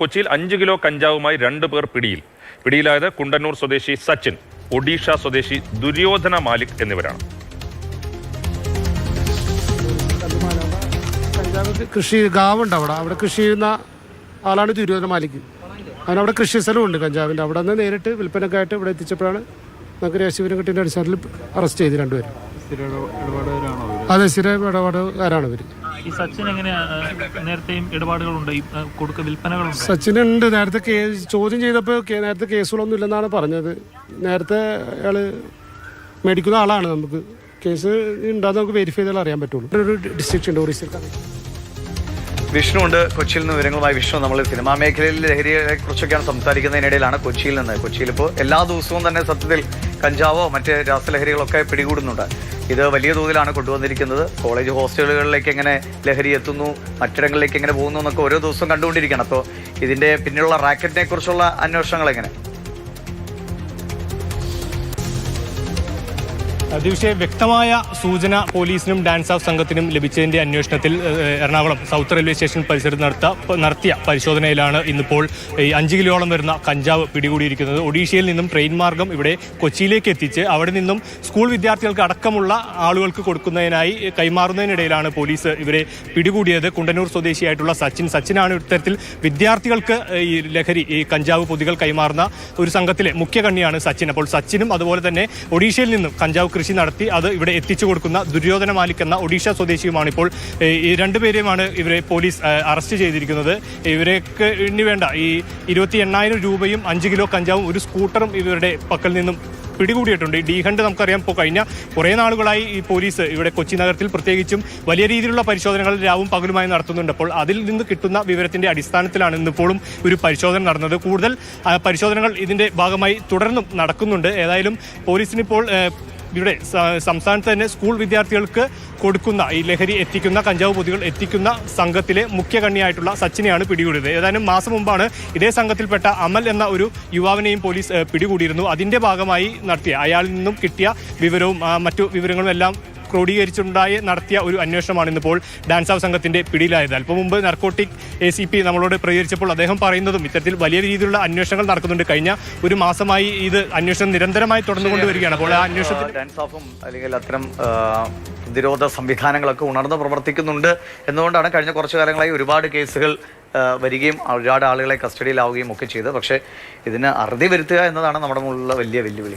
കൊച്ചിയിൽ അഞ്ച് കിലോ കഞ്ചാവുമായി രണ്ട് പേർ പിടിയിൽ. പിടിയിലായത് കുണ്ടന്നൂർ സ്വദേശി സച്ചിൻ ഒഡീഷ സ്വദേശി ദുര്യോധന മാലിക് എന്നിവരാണ്. കൃഷി ഗാവുണ്ട് അവിടെ. അവിടെ കൃഷി ചെയ്യുന്ന ആളാണ് ദുര്യോധന മാലിക്. അവിടെ കൃഷി സ്ഥലമുണ്ട് കഞ്ചാവിന്റെ. അവിടെ നിന്ന് നേരിട്ട് വിൽപ്പനക്കായിട്ട് ഇവിടെ എത്തിച്ചപ്പോഴാണ് നമുക്ക് രഹസ്യവിവരം കിട്ടിയതിന്റെ അടിസ്ഥാനത്തിൽ അറസ്റ്റ് ചെയ്ത് രണ്ടുപേരും? അതെ സ്ഥിര ഇടപാടുകാരാണ് ഇവർ സച്ചിൻ എങ്ങനെയാ നേരത്തെയും ഇടപാടുകളുണ്ട് നേരത്തെ കേസ് ചോദ്യം ചെയ്തപ്പോൾ നേരത്തെ കേസുകളൊന്നും ഇല്ലെന്നാണ് പറഞ്ഞത്. നേരത്തെ അയാൾ മേടിക്കുന്ന ആളാണ് നമുക്ക്. കേസ് ഉണ്ടാകുന്ന നമുക്ക് വെരിഫൈ ചെയ്താൽ അറിയാൻ പറ്റുള്ളൂ. ഒരു ഡിസ്ട്രിക്ട് ഉണ്ട് വിഷ്ണു ഉണ്ട് കൊച്ചിയിൽ നിന്ന് വിവരങ്ങളുമായി വിഷ്ണു നമ്മൾ സിനിമാ മേഖലയിൽ ലഹരിയെ കുറിച്ചൊക്കെയാണ് സംസാരിക്കുന്നതിനിടയിലാണ് കൊച്ചിയിൽ നിന്ന്. കൊച്ചിയിൽ ഇപ്പോൾ എല്ലാ ദിവസവും തന്നെ സത്യത്തിൽ കഞ്ചാവോ മറ്റ് രാസലഹരികളൊക്കെ പിടികൂടുന്നുണ്ട്. ഇത് വലിയ തോതിലാണ് കൊണ്ടുവന്നിരിക്കുന്നത്. കോളേജ് ഹോസ്റ്റലുകളിലേക്ക് എങ്ങനെ ലഹരി എത്തുന്നു മറ്റിടങ്ങളിലേക്ക് എങ്ങനെ പോകുന്നു എന്നൊക്കെ ഓരോ ദിവസവും കണ്ടുകൊണ്ടിരിക്കുകയാണ്. അപ്പോൾ ഇതിന്റെ പിന്നിലുള്ള റാക്കറ്റിനെ കുറിച്ചുള്ള അന്വേഷണങ്ങൾ എങ്ങനെ ദിവസേ വ്യക്തമായ സൂചന പോലീസിനും ഡാൻസ് ഓഫ് സംഘത്തിനും ലഭിച്ചതിന്റെ അന്വേഷണത്തിൽ എറണാകുളം സൗത്ത് റെയിൽവേ സ്റ്റേഷൻ പരിസരത്ത് നടത്ത നടത്തിയ പരിശോധനയിലാണ് ഇന്നിപ്പോൾ ഈ അഞ്ച് കിലോളം വരുന്ന കഞ്ചാവ് പിടികൂടിയിരിക്കുന്നത്. ഒഡീഷയിൽ നിന്നും ട്രെയിൻ മാർഗം ഇവിടെ കൊച്ചിയിലേക്ക് എത്തിച്ച് അവിടെ നിന്നും സ്കൂൾ വിദ്യാർത്ഥികൾക്ക് അടക്കമുള്ള ആളുകൾക്ക് കൊടുക്കുന്നതിനായി കൈമാറുന്നതിനിടയിലാണ് പോലീസ് ഇവരെ പിടികൂടിയത്. കുണ്ടന്നൂർ സ്വദേശിയായിട്ടുള്ള സച്ചിൻ സച്ചിനാണ് ഇത്തരത്തിൽ വിദ്യാർത്ഥികൾക്ക് ഈ ലഹരി ഈ കഞ്ചാവ് പൊതികൾ കൈമാറുന്ന ഒരു സംഘത്തിലെ മുഖ്യ കണ്ണിയാണ് സച്ചിൻ. അപ്പോൾ സച്ചിനും അതുപോലെ തന്നെ ഒഡീഷയിൽ നിന്നും കഞ്ചാവ് കൃഷി നടത്തി അത് ഇവിടെ എത്തിച്ചു കൊടുക്കുന്ന ദുര്യോധന മാലിക് എന്ന ഒഡീഷ സ്വദേശിയുമാണ് ഇപ്പോൾ ഈ രണ്ടുപേരെയുമാണ് ഇവരെ പോലീസ് അറസ്റ്റ് ചെയ്തിരിക്കുന്നത്. ഇവരേക്ക് ഇനി വേണ്ട ഈ ഇരുപത്തി എണ്ണായിരം രൂപയും അഞ്ച് കിലോ കഞ്ചാവും ഒരു സ്കൂട്ടറും ഇവരുടെ പക്കൽ നിന്നും പിടികൂടിയിട്ടുണ്ട്. ഈ ഡി ഹണ്ട് നമുക്കറിയാം ഇപ്പോൾ കഴിഞ്ഞ കുറേ നാളുകളായി ഈ പോലീസ് ഇവിടെ കൊച്ചി നഗരത്തിൽ പ്രത്യേകിച്ചും വലിയ രീതിയിലുള്ള പരിശോധനകൾ രാവും പകലുമായി നടത്തുന്നുണ്ട്. അപ്പോൾ അതിൽ നിന്ന് കിട്ടുന്ന വിവരത്തിന്റെ അടിസ്ഥാനത്തിലാണ് ഇന്നിപ്പോഴും ഒരു പരിശോധന നടന്നത്. കൂടുതൽ പരിശോധനകൾ ഇതിന്റെ ഭാഗമായി തുടർന്നും നടക്കുന്നുണ്ട്. ഏതായാലും പോലീസിനിപ്പോൾ ഇവിടെ സംസ്ഥാനത്ത് തന്നെ സ്കൂൾ വിദ്യാർത്ഥികൾക്ക് കൊടുക്കുന്ന ഈ ലഹരി എത്തിക്കുന്ന കഞ്ചാവ് പൊതികൾ എത്തിക്കുന്ന സംഘത്തിലെ മുഖ്യ കണ്ണിയായിട്ടുള്ള സച്ചിനെയാണ് പിടികൂടിയത്. ഏതാനും മാസം മുമ്പാണ് ഇതേ സംഘത്തിൽപ്പെട്ട അമൽ എന്ന ഒരു യുവാവിനെയും പോലീസ് പിടികൂടിയിരുന്നു. അതിന്റെ ഭാഗമായി നടത്തിയ അയാളിൽ നിന്നും കിട്ടിയ വിവരവും മറ്റു വിവരങ്ങളും എല്ലാം ക്രോഡീകരിച്ചുണ്ടായി നടത്തിയ ഒരു അന്വേഷണമാണ് ഇന്നിപ്പോൾ ഡാൻസ് ഹൗസ് സംഘത്തിന്റെ പിടിയിലായത്. അല്പം മുമ്പ് നർക്കോട്ടിക് എ സി പി നമ്മളോട് പ്രതികരിച്ചപ്പോൾ അദ്ദേഹം പറയുന്നതും ഇത്തരത്തിൽ വലിയ രീതിയിലുള്ള അന്വേഷണങ്ങൾ നടക്കുന്നുണ്ട്. കഴിഞ്ഞ ഒരു മാസമായി ഇത് അന്വേഷണം നിരന്തരമായി തുടർന്നുകൊണ്ടുവരികയാണ് അപ്പോൾ ആ അന്വേഷണത്തിൽ ഡാൻസ് ഓഫും അല്ലെങ്കിൽ അത്തരം പ്രതിരോധ സംവിധാനങ്ങളൊക്കെ ഉണർന്ന് പ്രവർത്തിക്കുന്നുണ്ട് എന്നുകൊണ്ടാണ് കഴിഞ്ഞ കുറച്ചു കാലങ്ങളായി ഒരുപാട് കേസുകൾ വരികയും ഒരുപാട് ആളുകളെ കസ്റ്റഡിയിലാവുകയും ഒക്കെ ചെയ്തത്. പക്ഷേ ഇതിന് അറുതി വരുത്തുക എന്നതാണ് നമ്മുടെ മുകളിലുള്ള വലിയ വെല്ലുവിളി.